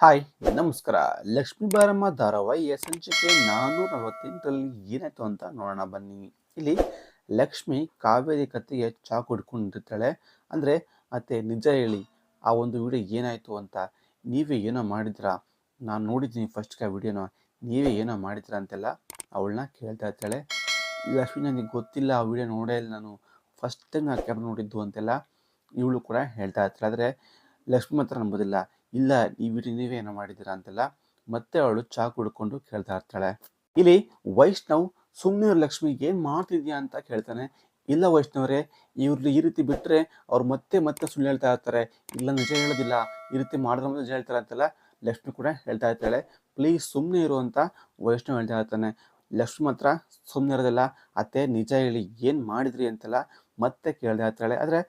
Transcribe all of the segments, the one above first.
Hi, ನಮಸ್ಕಾರ. ಲಕ್ಷ್ಮೀ ಬಾರಮ್ಮ ಧಾರಾವಾಹಿಯ ಸಂಚಿಕೆ ನಾನ್ನೂರ ನಲವತ್ತೆಂಟರಲ್ಲಿ ಏನಾಯ್ತು ಅಂತ ನೋಡೋಣ ಬನ್ನಿ. ಇಲ್ಲಿ ಲಕ್ಷ್ಮಿ ಕಾವೇರಿ ಕತ್ತಿಗೆ ಚಾಕು ಹಿಡ್ಕೊಂಡಿರ್ತಾಳೆ ಅಂದರೆ ಮತ್ತೆ ನಿಜ ಹೇಳಿ, ಆ ಒಂದು ವಿಡಿಯೋ ಏನಾಯಿತು ಅಂತ ನೀವೇ ಏನೋ ಮಾಡಿದ್ರಾ? ನಾನು ನೋಡಿದ್ದೀನಿ ಫಸ್ಟ್ಗೆ ಆ ವಿಡಿಯೋನ. ನೀವೇ ಏನೋ ಮಾಡಿದ್ರಾ ಅಂತೆಲ್ಲ ಅವಳನ್ನ ಕೇಳ್ತಾ ಇರ್ತಾಳೆ. ಲಕ್ಷ್ಮಿ ನನಗೆ ಗೊತ್ತಿಲ್ಲ, ಆ ವಿಡಿಯೋ ನೋಡೇ ಇಲ್ಲ ನಾನು. ಫಸ್ಟ್ ಟೈಮ್ ನಾನು ಕ್ಯಾಮ್ರಾ ನೋಡಿದ್ದು ಅಂತೆಲ್ಲ. ಇವಳು ಕೂಡ ಹೇಳ್ತಾ ಇರ್ತಾಳೆ. ಆದರೆ, ಲಕ್ಷ್ಮಿ ಮಾತ್ರ ನಂಬೋದಿಲ್ಲ. ಇಲ್ಲ ನೀವೇನು ನೀವೇ ಏನೋ ಮಾಡಿದ್ದೀರಾ ಅಂತೆಲ್ಲ ಮತ್ತೆ ಅವಳು ಚಾಕು ಹಿಡ್ಕೊಂಡು ಕೇಳ್ತಾ ಇರ್ತಾಳೆ. ಇಲ್ಲಿ ವೈಷ್ಣವ್ ಸುಮ್ಮನೆ ಲಕ್ಷ್ಮಿ, ಏನು ಮಾಡ್ತಿದ್ಯಾ ಅಂತ ಕೇಳ್ತಾನೆ. ಇಲ್ಲ ವೈಷ್ಣವರೇ ಇವ್ರು ಈ ರೀತಿ ಬಿಟ್ಟರೆ ಅವ್ರು ಮತ್ತೆ ಮತ್ತೆ ಸುಳ್ಳು ಹೇಳ್ತಾ ಇರ್ತಾರೆ. ಇಲ್ಲ, ನಿಜ ಹೇಳೋದಿಲ್ಲ. ಈ ರೀತಿ ಮಾಡಿದ್ರೆ ನಿಜ ಹೇಳ್ತಾರೆ ಅಂತೆಲ್ಲ ಲಕ್ಷ್ಮಿ ಕೂಡ ಹೇಳ್ತಾ ಇರ್ತಾಳೆ. ಪ್ಲೀಸ್ ಸುಮ್ಮನೆ ಇರು ಅಂತ ವೈಷ್ಣವ್ ಹೇಳ್ತಾ ಇರ್ತಾನೆ. ಲಕ್ಷ್ಮಿ ಮಾತ್ರ ಸುಮ್ಮನೆ ಇರೋದಿಲ್ಲ. ಅತ್ತೆ, ನಿಜ ಹೇಳಿ, ಏನು ಮಾಡಿದ್ರಿ ಅಂತೆಲ್ಲ ಮತ್ತೆ ಕೇಳ್ತಾ ಇರ್ತಾಳೆ. ಆದರೆ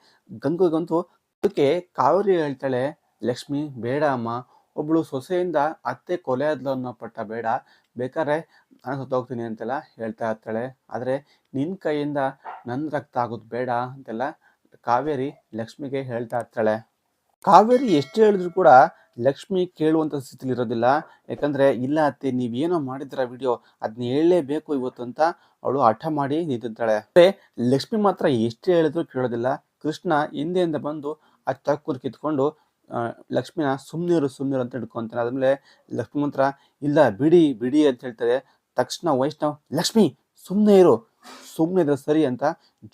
ಗಂಗುಗಂತೂ ಅದಕ್ಕೆ ಕಾವೇರಿ ಹೇಳ್ತಾಳೆ. ಲಕ್ಷ್ಮಿ, ಬೇಡ ಅಮ್ಮ. ಒಬ್ಬಳು ಸೊಸೆಯಿಂದ ಅತ್ತೆ ಕೊಲೆ ಆದ್ಲು ಅನ್ನೋ ಪಟ್ಟ ಬೇಡ. ಬೇಕಾದ್ರೆ ನಾನು ಸತ್ತೋಗ್ತೀನಿ ಅಂತೆಲ್ಲ ಹೇಳ್ತಾ ಇರ್ತಾಳೆ. ಆದರೆ ನಿನ್ನ ಕೈಯಿಂದ ನನ್ನ ರಕ್ತ ಆಗೋದು ಬೇಡ ಅಂತೆಲ್ಲ ಕಾವೇರಿ ಲಕ್ಷ್ಮಿಗೆ ಹೇಳ್ತಾ ಇರ್ತಾಳೆ. ಕಾವೇರಿ ಎಷ್ಟು ಹೇಳಿದ್ರು ಕೂಡ ಲಕ್ಷ್ಮಿ ಕೇಳುವಂಥ ಸ್ಥಿತಿಲಿ ಇರೋದಿಲ್ಲ. ಯಾಕಂದರೆ, ಇಲ್ಲ ಅತ್ತೆ, ನೀವೇನೋ ಮಾಡಿದ್ರ ವಿಡಿಯೋ ಅದನ್ನ ಹೇಳಲೇಬೇಕು ಇವತ್ತು ಅಂತ ಅವಳು ಹಠ ಮಾಡಿ ನಿಂತಿರ್ತಾಳೆ. ಲಕ್ಷ್ಮಿ ಮಾತ್ರ ಎಷ್ಟು ಹೇಳಿದ್ರು ಕೇಳೋದಿಲ್ಲ. ಕೃಷ್ಣ ಹಿಂದೆಯಿಂದ ಬಂದು ಆ ಚಾಕುನ ಕಿತ್ಕೊಂಡು ಲಕ್ಷ್ಮಿನ ಸುಮ್ಮನಿರು ಸುಮ್ಮನಿರು ಅಂತ ಹಿಡ್ಕೊಂತಾನೆ. ಆದಮೇಲೆ ಲಕ್ಷ್ಮಿ ಮಂತ್ರ, ಇಲ್ಲ, ಬಿಡಿ ಬಿಡಿ ಅಂತ ಹೇಳ್ತಾರೆ. ತಕ್ಷಣ ವೈಷ್ಣವ್, ಲಕ್ಷ್ಮಿ ಸುಮ್ಮನೆ ಇರು ಸುಮ್ಮನೆ ಇದ್ರೆ ಸರಿ ಅಂತ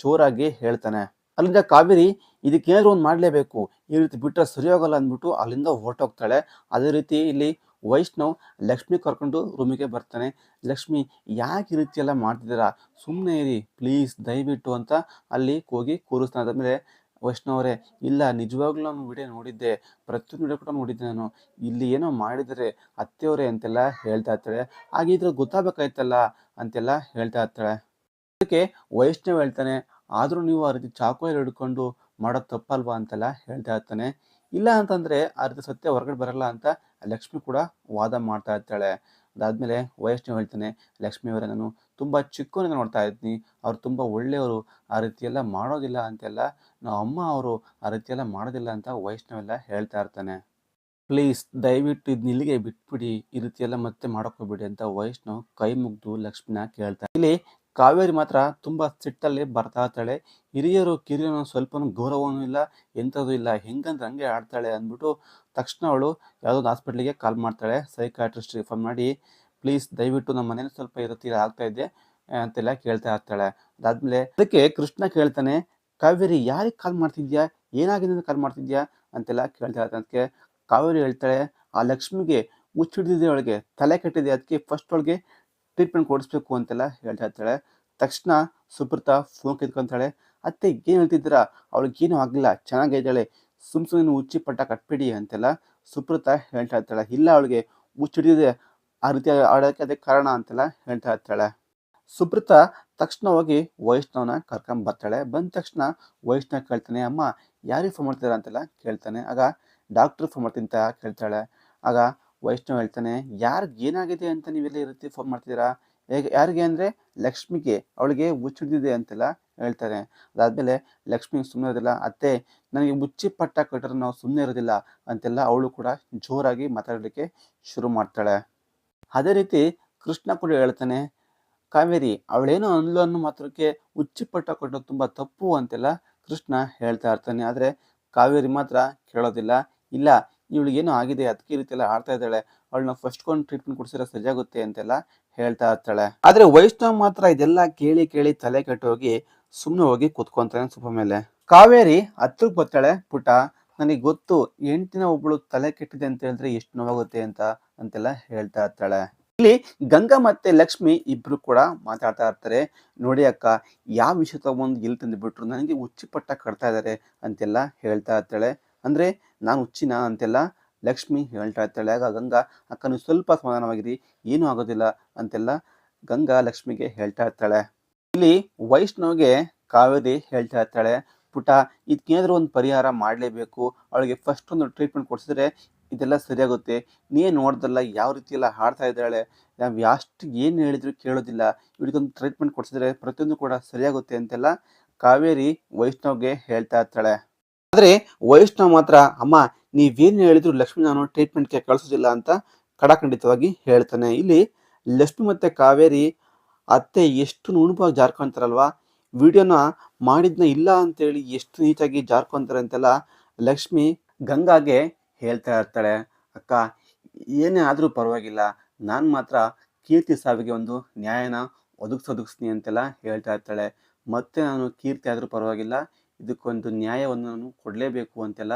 ಜೋರಾಗಿ ಹೇಳ್ತಾನೆ. ಅಲ್ಲಿಂದ ಕಾವೇರಿ ಇದಕ್ಕೇನಾದ್ರು ಒಂದು ಮಾಡಲೇಬೇಕು. ಈ ರೀತಿ ಬಿಟ್ಟರೆ ಸರಿ ಹೋಗಲ್ಲ ಅಂದ್ಬಿಟ್ಟು ಅಲ್ಲಿಂದ ಹೊರಟೋಗ್ತಾಳೆ. ಅದೇ ರೀತಿ ಇಲ್ಲಿ ವೈಷ್ಣವ್ ಲಕ್ಷ್ಮಿ ಕರ್ಕೊಂಡು ರೂಮಿಗೆ ಬರ್ತಾನೆ. ಲಕ್ಷ್ಮಿ, ಯಾಕೆ ಈ ರೀತಿ ಎಲ್ಲ ಮಾಡ್ತಿದ್ದೀರಾ? ಸುಮ್ಮನೆ ಇರಿ, ಪ್ಲೀಸ್, ದಯವಿಟ್ಟು ಅಂತ ಅಲ್ಲಿ ಹೋಗಿ ಕೂರಿಸ್ತಾನೆ. ಅದಾದ್ಮೇಲೆ ವೈಷ್ಣವರೇ, ಇಲ್ಲ, ನಿಜವಾಗ್ಲೂ ನಾನು ವಿಡಿಯೋ ನೋಡಿದ್ದೆ, ಪ್ರತಿಯೊಂದು ವಿಡಿಯೋ ಕೂಡ ನೋಡಿದ್ದೆ ನಾನು. ಇಲ್ಲಿ ಏನೋ ಮಾಡಿದರೆ ಅತ್ತೆಯವರೇ ಅಂತೆಲ್ಲ ಹೇಳ್ತಾ ಇರ್ತಾಳೆ. ಹಾಗಿದ್ರೆ ಗೊತ್ತಾಗಬೇಕಾಯ್ತಲ್ಲ ಅಂತೆಲ್ಲ ಹೇಳ್ತಾ ಇರ್ತಾಳೆ. ಅದಕ್ಕೆ ವೈಷ್ಣವ್ ಹೇಳ್ತಾನೆ, ಆದರೂ ನೀವು ಆ ರೀತಿ ಎಲ್ಲ ಹಿಡ್ಕೊಂಡು ಮಾಡೋದು ತಪ್ಪಲ್ವಾ? ಅಂತೆಲ್ಲ ಹೇಳ್ತಾ ಇರ್ತಾನೆ. ಇಲ್ಲ ಅಂತಂದರೆ ಆ ಸತ್ಯ ಹೊರಗಡೆ ಬರಲ್ಲ ಅಂತ ಲಕ್ಷ್ಮಿ ಕೂಡ ವಾದ ಮಾಡ್ತಾ ಇರ್ತಾಳೆ. ಅದಾದ್ಮೇಲೆ ವೈಷ್ಣವ್ ಹೇಳ್ತಾನೆ, ಲಕ್ಷ್ಮಿ ಅವರೇ, ನಾನು ತುಂಬ ಚಿಕ್ಕವನಿಂದ ನೋಡ್ತಾ ಇದ್ದೀನಿ. ಅವ್ರು ತುಂಬ ಒಳ್ಳೆಯವರು. ಆ ರೀತಿಯೆಲ್ಲ ಮಾಡೋದಿಲ್ಲ ಅಂತೆಲ್ಲ ನಾವು ಅಮ್ಮ ಅವರು ಆ ರೀತಿಯೆಲ್ಲ ಮಾಡೋದಿಲ್ಲ ಅಂತ ವೈಷ್ಣವೆಲ್ಲ ಹೇಳ್ತಾ ಇರ್ತಾನೆ. ಪ್ಲೀಸ್ ದಯವಿಟ್ಟು ಇದು ನಿಲ್ಲಿಗೆ ಬಿಟ್ಬಿಡಿ. ಈ ರೀತಿಯೆಲ್ಲ ಮತ್ತೆ ಮಾಡಕ್ ಹೋಗ್ಬಿಡಿ ಅಂತ ವೈಷ್ಣವ್ ಕೈ ಮುಗ್ದು ಲಕ್ಷ್ಮಿನ ಕೇಳ್ತಾರೆ ಇಲ್ಲಿ ಕಾವೇರಿ ಮಾತ್ರ ತುಂಬ ಸಿಟ್ಟಲ್ಲಿ ಬರ್ತಾ ಇರ್ತಾಳೆ. ಹಿರಿಯರು ಕಿರಿಯರು ಸ್ವಲ್ಪನೂ ಗೌರವನೂ ಇಲ್ಲ ಎಂಥದ್ದು ಇಲ್ಲ. ಹೆಂಗಂದ್ರೆ ಹಂಗೆ ಆಡ್ತಾಳೆ ಅಂದ್ಬಿಟ್ಟು ತಕ್ಷಣ ಅವಳು ಯಾವುದೋ ಒಂದು ಹಾಸ್ಪಿಟ್ಲಿಗೆ ಕಾಲ್ ಮಾಡ್ತಾಳೆ. ಸೈಕಾಟ್ರಿಸ್ಟ್ ರಿಫರ್ ಮಾಡಿ ಪ್ಲೀಸ್ ದಯವಿಟ್ಟು ನಮ್ಮ ಮನೇಲಿ ಸ್ವಲ್ಪ ಇರುತ್ತೀರ? ಆಗ್ತಾ ಇದೆ? ಅಂತೆಲ್ಲ ಕೇಳ್ತಾ ಇರ್ತಾಳೆ. ಅದಾದ್ಮೇಲೆ ಅದಕ್ಕೆ ಕೃಷ್ಣ ಕೇಳ್ತಾನೆ, ಕಾವೇರಿ, ಯಾರಿಗೆ ಕಾಲ್ ಮಾಡ್ತಿದ್ಯಾ? ಏನಾಗಿದೆ ಕಾಲ್ ಮಾಡ್ತಿದ್ಯಾ? ಅಂತೆಲ್ಲ ಕೇಳ್ತಾ ಇರ್ತಾನೆ ಅದಕ್ಕೆ ಕಾವೇರಿ ಹೇಳ್ತಾಳೆ, ಆ ಲಕ್ಷ್ಮಿಗೆ ಮುಚ್ಚಿಡಿದಿದೆ ಅವಳಿಗೆ. ತಲೆ ಕೆಟ್ಟಿದೆ. ಅದಕ್ಕೆ ಫಸ್ಟ್ ಅವಳಿಗೆ ಟ್ರೀಟ್ಮೆಂಟ್ ಕೊಡಿಸ್ಬೇಕು ಅಂತೆಲ್ಲ ಹೇಳ್ತಾ ಇರ್ತಾಳೆ. ತಕ್ಷಣ ಸುಪ್ರತಾ ಫೋನ್ ಕಿತ್ಕೊಂತಾಳೆ, ಅತ್ತೆ, ಏನು ಹೇಳ್ತಿದ್ದೀರಾ? ಅವಳಿಗೆ ಏನೂ ಆಗಲಿಲ್ಲ. ಚೆನ್ನಾಗಿದ್ದಾಳೆ. ಸುಮ್ ಸುಮ್ಮನೆ ಹುಚ್ಚಿ ಪಟ್ಟ ಕಟ್ಬಿಡಿ ಅಂತೆಲ್ಲ ಸುಪ್ರತಾ ಹೇಳ್ತಾ ಇರ್ತಾಳೆ. ಇಲ್ಲ ಅವಳಿಗೆ ಹುಚ್ಚಿಡಿದೆ, ಆ ರೀತಿ ಆಡೋಕ್ಕೆ ಅದೇ ಕಾರಣ ಅಂತೆಲ್ಲ ಹೇಳ್ತಾ ಇರ್ತಾಳೆ. ಸುಪ್ರತಾ ತಕ್ಷಣ ಹೋಗಿ ವೈಷ್ಣವನ ಕರ್ಕೊಂಡ್ ಬರ್ತಾಳೆ. ಬಂದ ತಕ್ಷಣ ವೈಷ್ಣವ ಕೇಳ್ತಾನೆ, ಅಮ್ಮ, ಯಾರಿಗೆ ಫೋನ್ ಮಾಡ್ತೀರಾ ಅಂತೆಲ್ಲ ಕೇಳ್ತಾನೆ. ಆಗ ಡಾಕ್ಟ್ರ್ ಫೋನ್ ಮಾಡ್ತೀನಿ ಅಂತ ಕೇಳ್ತಾಳೆ. ಆಗ ವೈಷ್ಣವ ಹೇಳ್ತಾನೆ, ಯಾರಿಗೆ ಏನಾಗಿದೆ ಅಂತ ನೀವೆಲ್ಲ ಈ ರೀತಿ ಫೋನ್ ಮಾಡ್ತೀರಾ ಹೇಗೆ, ಯಾರಿಗೆ ಅಂದರೆ ಲಕ್ಷ್ಮಿಗೆ, ಅವಳಿಗೆ ಹುಚ್ಚಿಡಿದಿದೆ ಅಂತೆಲ್ಲ ಹೇಳ್ತಾರೆ. ಅದಾದಮೇಲೆ ಲಕ್ಷ್ಮಿ ಸುಮ್ಮನೆ ಇರೋದಿಲ್ಲ, ಅತ್ತೆ, ನನಗೆ ಮುಚ್ಚಿ ಪಟ್ಟ ಕಟ್ಟರೆ ನಾವು ಸುಮ್ಮನೆ ಇರೋದಿಲ್ಲ ಅಂತೆಲ್ಲ ಅವಳು ಕೂಡ ಜೋರಾಗಿ ಮಾತಾಡಲಿಕ್ಕೆ ಶುರು ಮಾಡ್ತಾಳೆ. ಅದೇ ರೀತಿ ಕೃಷ್ಣ ಕೂಡ ಹೇಳ್ತಾನೆ, ಕಾವೇರಿ, ಅವಳೇನೋ ಅನ್ಲು ಅನ್ನೋ ಮಾತ್ರಕ್ಕೆ ಹುಚ್ಚಿ ಪಟ್ಟ ಕೊಟ್ಟೋದು ತುಂಬ ತಪ್ಪು ಅಂತೆಲ್ಲ ಕೃಷ್ಣ ಹೇಳ್ತಾ ಇರ್ತಾನೆ. ಆದರೆ ಕಾವೇರಿ ಮಾತ್ರ ಕೇಳೋದಿಲ್ಲ, ಇಲ್ಲ, ಇವಳಿಗೇನೋ ಆಗಿದೆ, ಅದಕ್ಕೆ ಈ ರೀತಿ ಆಡ್ತಾ ಇದ್ದಾಳೆ, ಅವಳನ್ನ ಫಸ್ಟ್ ಕೊಂಡು ಟ್ರೀಟ್ಮೆಂಟ್ ಕೊಡ್ಸಿರೋ ಸರಿಯಾಗುತ್ತೆ ಅಂತೆಲ್ಲ ಹೇಳ್ತಾ ಇರ್ತಾಳೆ. ಆದರೆ ವೈಷ್ಣವ್ ಮಾತ್ರ ಇದೆಲ್ಲ ಕೇಳಿ ಕೇಳಿ ತಲೆ ಕೆಟ್ಟೋಗಿ ಸುಮ್ಮನೆ ಹೋಗಿ ಕುತ್ಕೊಂತಾನೆ ಸೊಪ್ಪ ಮೇಲೆ. ಕಾವೇರಿ ಹತ್ರಕ್ಕೆ ಬರ್ತಾಳೆ ಪುಟ ನನಗೆ ಗೊತ್ತು ಎಂಟಿನ ಒಬ್ಬಳು ತಲೆ ಕೆಟ್ಟಿದೆ ಅಂತ ಹೇಳಿದ್ರೆ ಎಷ್ಟು ನೋವಾಗುತ್ತೆ ಅಂತ ಅಂತೆಲ್ಲ ಹೇಳ್ತಾ ಇರ್ತಾಳೆ. ಇಲ್ಲಿ ಗಂಗಾ ಮತ್ತೆ ಲಕ್ಷ್ಮಿ ಇಬ್ರು ಕೂಡ ಮಾತಾಡ್ತಾ ಇರ್ತಾರೆ. ನೋಡಿ ಅಕ್ಕ, ಯಾವ ವಿಷಯ ತಗೊಂಡು ಇಲ್ಲಿ ತಂದುಬಿಟ್ರು? ನನಗೆ ಹುಚ್ಚಿ ಪಟ್ಟ ಕಟ್ತಾ ಇದ್ದಾರೆ ಅಂತೆಲ್ಲ ಹೇಳ್ತಾ ಇರ್ತಾಳೆ. ಅಂದ್ರೆ, ನಾನು ಉಚ್ಚಿನ ಅಂತೆಲ್ಲ ಲಕ್ಷ್ಮಿ ಹೇಳ್ತಾ ಇರ್ತಾಳೆ. ಆಗ ಗಂಗಾ, ಅಕ್ಕ, ನೀವು ಸ್ವಲ್ಪ ಸಮಾಧಾನವಾಗಿರಿ. ಏನೂ ಆಗೋದಿಲ್ಲ ಅಂತೆಲ್ಲ ಗಂಗಾ ಲಕ್ಷ್ಮಿಗೆ ಹೇಳ್ತಾ ಇರ್ತಾಳೆ. ಇಲ್ಲಿ ವೈಷ್ಣವ್ಗೆ ಕಾವೇರಿ ಹೇಳ್ತಾ ಇರ್ತಾಳೆ. ಪುಟ ಇದಕ್ಕೇನಾದ್ರೂ ಒಂದು ಪರಿಹಾರ ಮಾಡಲೇಬೇಕು. ಅವಳಿಗೆ ಫಸ್ಟ್ ಒಂದು ಟ್ರೀಟ್ಮೆಂಟ್ ಕೊಡಿಸಿದ್ರೆ ಇದೆಲ್ಲ ಸರಿಯಾಗುತ್ತೆ. ನೀ ನೋಡ್ದಲ್ಲ ಯಾವ ರೀತಿ ಎಲ್ಲ ಹಾಡ್ತಾ ಇದ್ದಾಳೆ. ನಾವು ಎಷ್ಟು ಏನು ಹೇಳಿದ್ರು ಕೇಳೋದಿಲ್ಲ. ಇವಳಿಗೊಂದು ಟ್ರೀಟ್ಮೆಂಟ್ ಕೊಡಿಸಿದ್ರೆ ಪ್ರತಿಯೊಂದು ಕೂಡ ಸರಿಯಾಗುತ್ತೆ ಅಂತೆಲ್ಲ ಕಾವೇರಿ ವೈಷ್ಣವ್ಗೆ ಹೇಳ್ತಾ ಇರ್ತಾಳೆ. ಆದರೆ ವೈಷ್ಣವ್ ಮಾತ್ರ, ಅಮ್ಮ, ನೀವೇನು ಹೇಳಿದ್ರು ಲಕ್ಷ್ಮಿ ನಾನು ಟ್ರೀಟ್ಮೆಂಟ್ಗೆ ಕಳಿಸೋದಿಲ್ಲ ಅಂತ ಕಡಾಖಂಡಿತವಾಗಿ ಹೇಳ್ತಾನೆ. ಇಲ್ಲಿ ಲಕ್ಷ್ಮಿ ಮತ್ತು ಕಾವೇರಿ ಅತ್ತೆ ಎಷ್ಟು ನುಣುಪಾಗಿ ಜಾರ್ಕೊಂತಾರಲ್ವಾ? ವಿಡಿಯೋನ ಮಾಡಿದ್ನ ಇಲ್ಲ ಅಂತೇಳಿ ಎಷ್ಟು ನೀಟಾಗಿ ಜಾರ್ಕೊಂತಾರೆ ಅಂತೆಲ್ಲ ಲಕ್ಷ್ಮಿ ಗಂಗಾಗೆ ಹೇಳ್ತಾ ಇರ್ತಾಳೆ. ಅಕ್ಕ, ಏನೇ ಆದರೂ ಪರವಾಗಿಲ್ಲ. ನಾನು ಮಾತ್ರ ಕೀರ್ತಿ ಸಾವಿಗೆ ಒಂದು ನ್ಯಾಯನ ಒದಗಿಸೊದಗಿಸ್ತೀನಿ ಅಂತೆಲ್ಲ ಹೇಳ್ತಾ ಇರ್ತಾಳೆ. ಮತ್ತೆ ನಾನು ಕೀರ್ತಿ ಆದರೂ ಪರವಾಗಿಲ್ಲ. ಇದಕ್ಕೊಂದು ನ್ಯಾಯವನ್ನು ನಾನು ಕೊಡಲೇಬೇಕು ಅಂತೆಲ್ಲ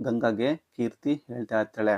ಗಂಗಾಗೆ ಕೀರ್ತಿ ಹೇಳ್ತಾ ಇರ್ತಾಳೆ.